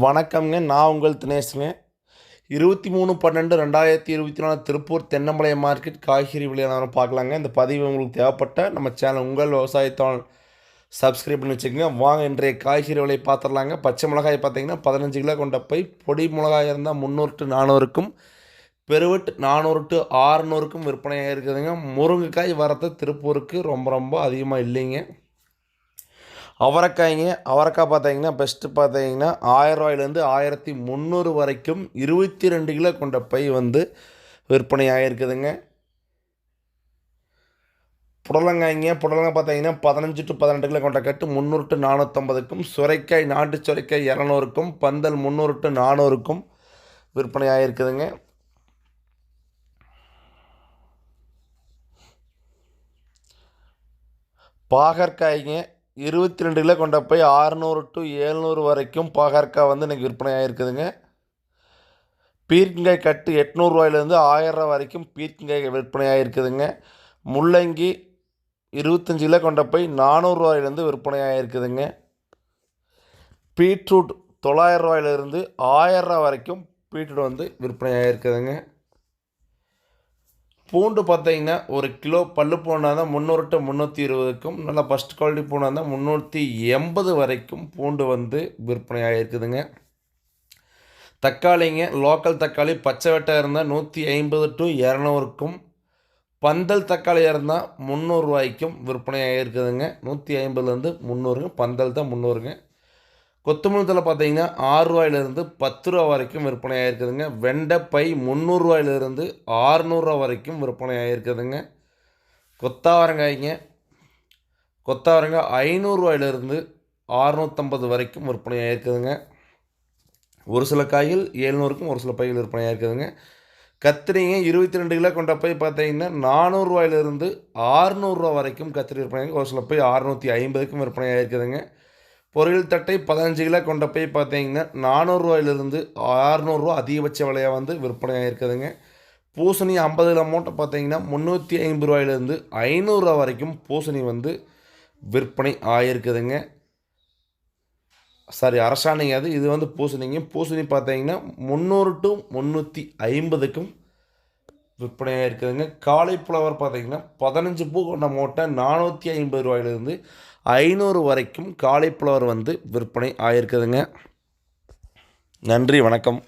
வணக்கம்ங்க. நான் உங்கள் தினேஷுங்க. இருபத்தி மூணு பன்னெண்டு ரெண்டாயிரத்தி இருபத்தி நாலு திருப்பூர் தென்னம்பாளையம் மார்க்கெட் காய்கறி விலையானவரம் பார்க்கலாங்க. இந்த பதிவு உங்களுக்கு தேவைப்பட்ட நம்ம சேனல் உங்கள் விவசாயத்தால் சப்ஸ்கிரைப் பண்ணி வச்சுக்கோங்க. வாங்க இன்றைய காய்கறி விலை பார்த்துடலாங்க. பச்சை மிளகாய் பார்த்தீங்கன்னா பதினஞ்சு கிலோ கொண்ட பை பொடி மிளகாய் இருந்தால் முந்நூறு டு நானூறுக்கும் பெருவெட் நானூறு டு ஆறுநூறுக்கும் விற்பனையாக இருக்குதுங்க முருங்கைக்காய் வரத்து திருப்பூருக்கு ரொம்ப ரொம்ப அதிகமாக இல்லைங்க. அவரைக்காய்ங்க அவரைக்காய் பார்த்தீங்கன்னா பெஸ்ட்டு பார்த்தீங்கன்னா ஆயிரரூவாயிலேருந்து ஆயிரத்தி முந்நூறு வரைக்கும் இருபத்தி ரெண்டு கிலோ கொண்ட பை வந்து விற்பனை ஆகிருக்குதுங்க புடலங்காய்ங்க புடலங்காய் பார்த்தீங்கன்னா பதினஞ்சு டு பதினெட்டு கிலோ கொண்ட கட்டு முந்நூறு டு நானூற்றம்பதுக்கும் சுரைக்காய் நாட்டு சுரைக்காய் இரநூறுக்கும் பந்தல் முந்நூறு டு நானூறுக்கும் விற்பனை ஆகிருக்குதுங்க பாகற்காய்ங்க இருபத்தி ரெண்டு கிலோ கொண்ட போய் ஆறுநூறு டு ஏழ்நூறு வரைக்கும் பாகற்காய் வந்து இன்றைக்கி விற்பனை ஆகிருக்குதுங்க பீர்க்கங்காய் கட்டு எட்நூறுவாயிலேருந்து ஆயிரரூவா வரைக்கும் பீர்க்கங்காய் விற்பனை ஆகிருக்குதுங்க முள்ளங்கி இருபத்தஞ்சி கிலோ கொண்ட போய் நானூறுரூவாயிலேருந்து விற்பனை ஆகிருக்குதுங்க பீட்ரூட் தொள்ளாயிரம் ரூபாயிலிருந்து ஆயிரம் வரைக்கும் பீட்ரூட் வந்து விற்பனை ஆகிருக்குதுங்க பூண்டு பார்த்தீங்கன்னா ஒரு கிலோ பல்லு பூண்டாக தான் முந்நூறு டு முந்நூற்றி இருபதுக்கும் நல்லா ஃபஸ்ட் குவாலிட்டி பூண்டாக இருந்தால் முந்நூற்றி எண்பது வரைக்கும் பூண்டு வந்து விற்பனை ஆகிருக்குதுங்க தக்காளிங்க லோக்கல் தக்காளி பச்சை வெட்டை இருந்தால் நூற்றி ஐம்பது டு இரநூறுக்கும் பந்தல் தக்காளியாக இருந்தால் முந்நூறுரூவாய்க்கும் விற்பனை ஆகிருக்குதுங்க நூற்றி ஐம்பதுலேருந்து முந்நூறுங்க பந்தல் தான் முந்நூறுங்க. கொத்தமல்லி தலை பார்த்தீங்கன்னா ஆறு ரூபாயிலிருந்து பத்து ரூபா வரைக்கும் விற்பனை ஆகிருக்குதுங்க வெண்டைப்பை முந்நூறுரூவாயிலிருந்து ஆறுநூறுவா வரைக்கும் விற்பனை ஆகிருக்குதுங்க கொத்தாவரங்காய்ங்க கொத்தாவரங்காய் ஐநூறுரூவாயிலிருந்து அறுநூற்றம்பது வரைக்கும் விற்பனை ஆகிருக்குதுங்க ஒரு சில காய்கள் ஏழ்நூறுக்கும் ஒரு சில பைகள் விற்பனை ஆகிருக்குதுங்க கத்திரிங்க இருபத்தி ரெண்டு கிலோ கொண்ட பை பார்த்தீங்கன்னா நானூறுரூவாயிலிருந்து ஆறுநூறுவா வரைக்கும் கத்திரி விற்பனை ஒரு சில பை அறுநூற்றி ஐம்பதுக்கும் விற்பனை ஆகிருக்குதுங்க பொரியல் தட்டை பதினஞ்சு கிலோ கொண்ட போய் பார்த்தீங்கன்னா நானூறுரூவாயிலிருந்து ஆறுநூறுவா அதிகபட்ச விலையாக வந்து விற்பனை ஆகிருக்குதுங்க பூசணி ஐம்பது கிலோ மூட்டை பார்த்தீங்கன்னா முந்நூற்றி ஐம்பது ரூபாயிலேருந்து ஐநூறுரூவா வரைக்கும் பூசணி வந்து விற்பனை ஆகிருக்குதுங்க சாரி அரசாணிங்க அது. இது வந்து பூசணிங்க. பூசணி பார்த்தீங்கன்னா முந்நூறு டு முந்நூற்றி ஐம்பதுக்கும் விற்பனையாக இருக்குதுங்க. காலிஃப்ளவர் பார்த்தீங்கன்னா பதினஞ்சு பூ கொண்ட மூட்டை நானூற்றி ஐம்பது ரூபாயிலிருந்து ஐநூறு வரைக்கும் காலிஃப்ளவர் வந்து விற்பனை ஆகிருக்குதுங்க நன்றி வணக்கம்.